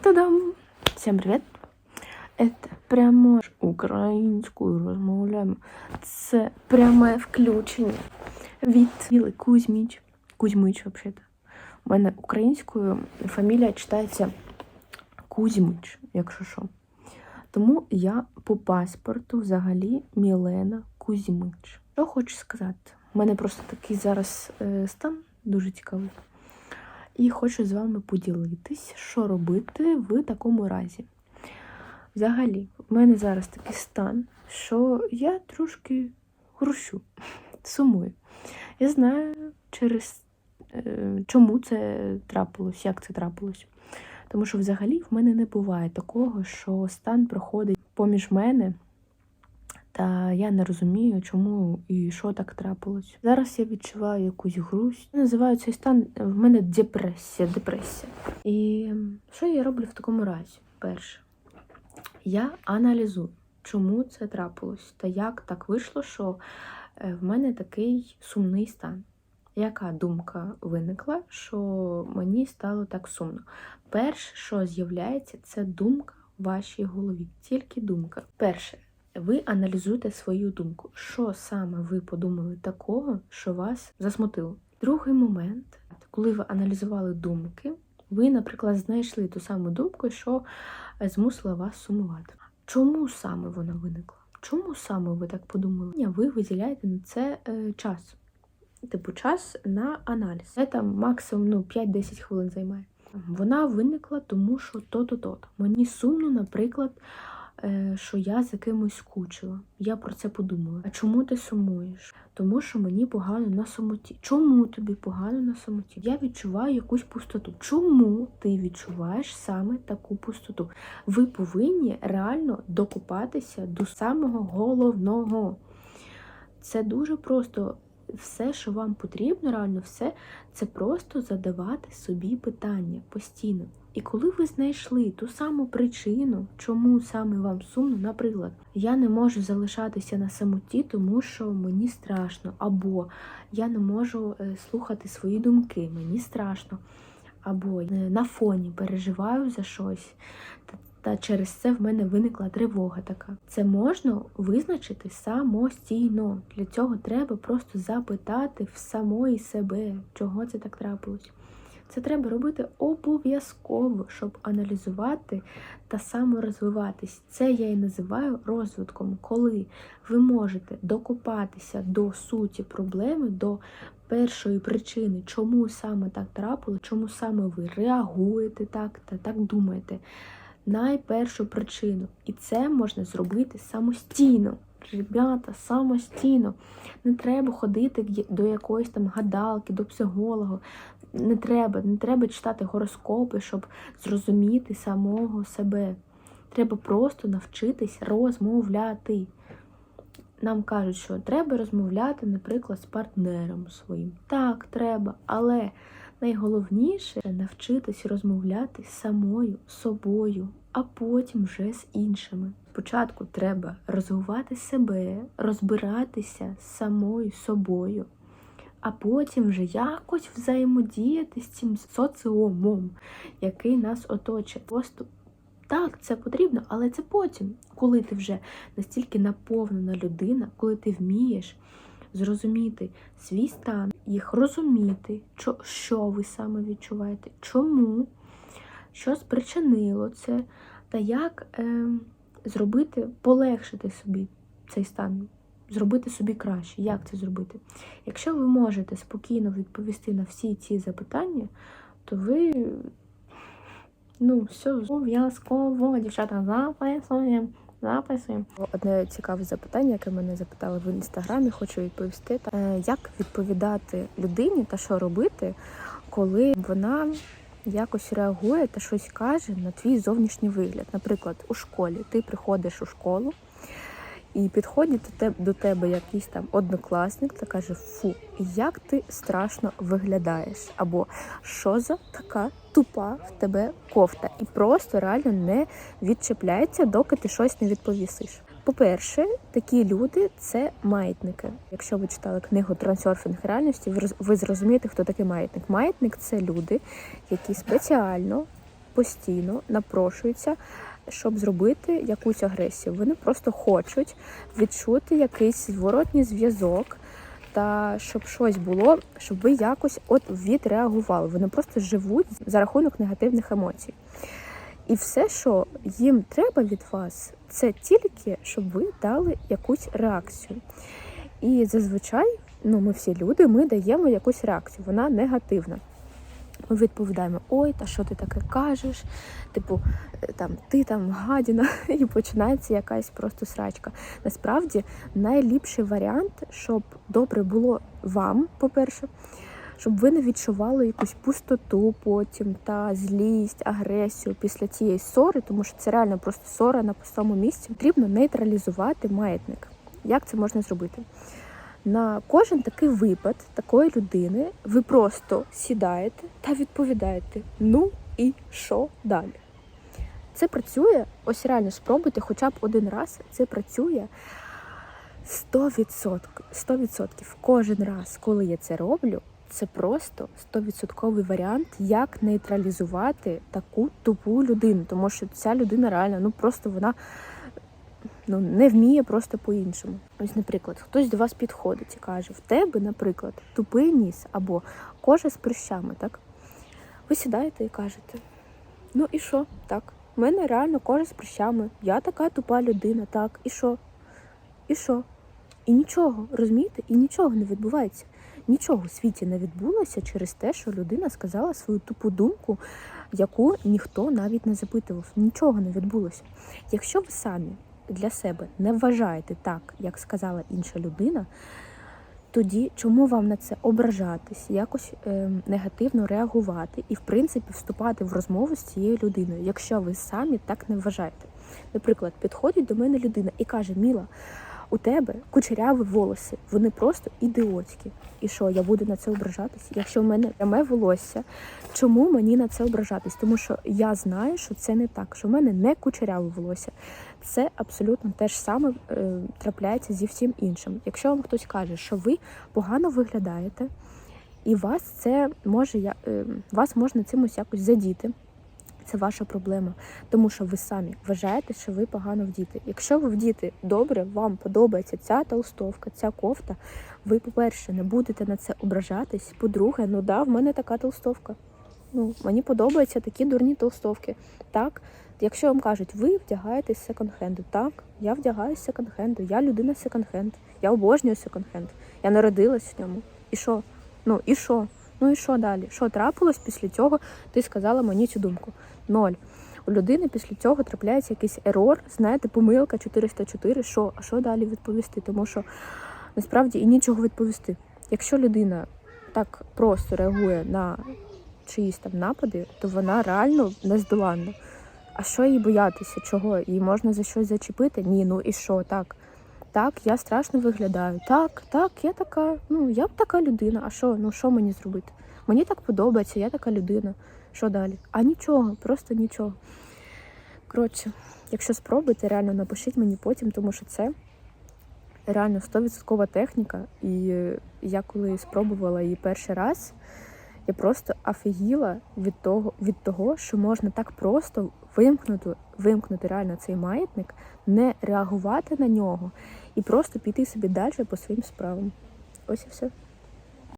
Та-дам! Всем привет! Это прямо українською розмовляємо. Це пряме включення від Віли Кузьміч. Кузьмич, взагалі. У мене українською фамілія читається Кузьмич, якщо що. Тому я по паспорту взагалі Мілена Кузьмич. Що хочу сказати? У мене просто такий зараз е, стан дуже цікавий. І хочу з вами поділитись, що робити в такому разі. Взагалі, в мене зараз такий стан, що я трошки грущу, сумую. Я знаю, через е, чому це трапилось, як це трапилось. Тому що взагалі в мене не буває такого, що стан проходить поміж мене, та я не розумію, чому і що так трапилось. Зараз я відчуваю якусь грусть. Називаю цей стан в мене депресія, депресія. І що я роблю в такому разі? Перше, я аналізую, чому це трапилось, та як так вийшло, що е, в мене такий сумний стан. Яка думка виникла, що мені стало так сумно? Перше, що з'являється, це думка в вашій голові. Тільки думка. Перше, ви аналізуєте свою думку. Що саме ви подумали такого, що вас засмутило? Другий момент, коли ви аналізували думки, ви, наприклад, знайшли ту саму думку, що змусила вас сумувати. Чому саме вона виникла? Чому саме ви так подумали? Ви виділяєте на це е, час. Типу, час на аналіз. Це там максимум ну, 5-10 хвилин займає. Вона виникла, тому що то-то, то-то. Мені сумно, наприклад, що я за кимось скучила. Я про це подумала. А чому ти сумуєш? Тому що мені погано на самоті. Чому тобі погано на самоті? Я відчуваю якусь пустоту. Чому ти відчуваєш саме таку пустоту? Ви повинні реально докупатися до самого головного. Це дуже просто. Все, що вам потрібно, реально все, це просто задавати собі питання постійно. І коли ви знайшли ту саму причину, чому саме вам сумно, наприклад, я не можу залишатися на самоті, тому що мені страшно, або я не можу е, слухати свої думки, мені страшно, або е, на фоні переживаю за щось. Та- через це в мене виникла тривога така. Це можна визначити самостійно. Для цього треба просто запитати в самої себе, чого це так трапилось. Це треба робити обов'язково, щоб аналізувати та саморозвиватись. Це я і називаю розвитком, коли ви можете докопатися до суті проблеми, до першої причини, чому саме так трапило, чому саме ви реагуєте так та так думаєте. Найпершу причину. І це можна зробити самостійно. Ребята, самостійно. Не треба ходити до якоїсь там гадалки, до психолога. Не треба, не треба читати гороскопи, щоб зрозуміти самого себе. Треба просто навчитись розмовляти. Нам кажуть, що треба розмовляти, наприклад, з партнером своїм. Так, треба, але найголовніше навчитись розмовляти самою собою, а потім вже з іншими. Спочатку треба розвивати себе, розбиратися з самою собою, а потім вже якось взаємодіяти з цим соціумом, який нас оточує. Просто так, це потрібно, але це потім, коли ти вже настільки наповнена людина, коли ти вмієш зрозуміти свій стан, їх розуміти, що, ви саме відчуваєте, чому, що спричинило це, та як е, зробити, полегшити собі цей стан, зробити собі краще. Як це зробити? Якщо ви можете спокійно відповісти на всі ці запитання, то ви Ну, все, обов'язково, дівчата, записуємо. Записуємо. Одне цікаве запитання, яке мене запитали в інстаграмі, хочу відповісти. Е, Як відповідати людині та що робити, коли вона якось реагує та щось каже на твій зовнішній вигляд? Наприклад, у школі ти приходиш у школу і підходить до тебе, до тебе якийсь там однокласник та каже: Фу, як ти страшно виглядаєш, або що за така тупа в тебе кофта, і просто реально не відчепляється, доки ти щось не відповісиш. По-перше, такі люди це маятники. Якщо ви читали книгу Трансерфінг реальності, ви роз- зрозумієте, хто такий маятник. Маятник це люди, які спеціально постійно напрошуються, щоб зробити якусь агресію. Вони просто хочуть відчути якийсь зворотній зв'язок. Та щоб щось було, щоб ви якось от відреагували. Вони просто живуть за рахунок негативних емоцій. І все, що їм треба від вас, це тільки, щоб ви дали якусь реакцію. І зазвичай, ну ми всі люди, ми даємо якусь реакцію, вона негативна. Ми відповідаємо: ой, та що ти таке кажеш? Типу, е, там ти там гадіна, і починається якась просто срачка. Насправді, найліпший варіант, щоб добре було вам, по-перше, щоб ви не відчували якусь пустоту потім та злість, агресію після цієї ссори, тому що це реально просто ссора на пустому місці. Потрібно нейтралізувати маятник. Як це можна зробити? На кожен такий випад такої людини ви просто сідаєте та відповідаєте: ну і що далі? Це працює, ось реально спробуйте хоча б один раз. Це працює 100%. 100%. Кожен раз, коли я це роблю, це просто 100% варіант, як нейтралізувати таку тупу людину. Тому що ця людина реально, ну просто вона ну, не вміє просто по-іншому. Ось, наприклад, хтось до вас підходить і каже: в тебе, наприклад, тупий ніс або кожа з прищами, так? Ви сідаєте і кажете: ну і що? Так, в мене реально кожа з прищами, я така тупа людина, так, і що? І що? І нічого, розумієте? І нічого не відбувається. Нічого в світі не відбулося через те, що людина сказала свою тупу думку, яку ніхто навіть не запитував. Нічого не відбулося. Якщо ви самі для себе не вважаєте так, як сказала інша людина, тоді чому вам на це ображатись, якось е, негативно реагувати і, в принципі, вступати в розмову з цією людиною, якщо ви самі так не вважаєте? Наприклад, підходить до мене людина і каже: Міла, у тебе кучеряві волоси, вони просто ідіотські. І що, я буду на це ображатись? Якщо в мене пряме волосся, чому мені на це ображатись? Тому що я знаю, що це не так, що в мене не кучеряве волосся. Це абсолютно те ж саме е, трапляється зі всім іншим. Якщо вам хтось каже, що ви погано виглядаєте, і вас це може я- е, вас можна цимось якось задіти. Це ваша проблема, тому що ви самі вважаєте, що ви погано вдіти. Якщо ви вдіти добре, вам подобається ця толстовка, ця кофта. Ви, по-перше, не будете на це ображатись. По-друге, ну да, в мене така толстовка. Ну, мені подобаються такі дурні толстовки. Так, якщо вам кажуть, ви вдягаєтесь секонд-хенду, так, я вдягаюсь секонд-хенду, я людина секонд-хенд, я обожнюю секонд-хенд, я народилась в ньому. І що? Ну і що? Ну і що далі? Що трапилось після цього? Ти сказала мені цю думку. Ноль. У людини після цього трапляється якийсь ерор, знаєте, помилка 404, що, а що далі відповісти? Тому що насправді і нічого відповісти. Якщо людина так просто реагує на чиїсь там напади, то вона реально нездоланна. А що їй боятися? Чого? Її можна за щось зачепити? Ні, ну і що? Так. Так, я страшно виглядаю. Так, так, я така, ну я така людина. А що? Ну що мені зробити? Мені так подобається, я така людина. Що далі? А нічого, просто нічого. Коротше, якщо спробуєте, реально напишіть мені потім, тому що це реально 100% техніка. І я коли спробувала її перший раз, я просто офігіла від того, від того, що можна так просто вимкнути, вимкнути реально цей маятник, не реагувати на нього і просто піти собі далі по своїм справам. Ось і все.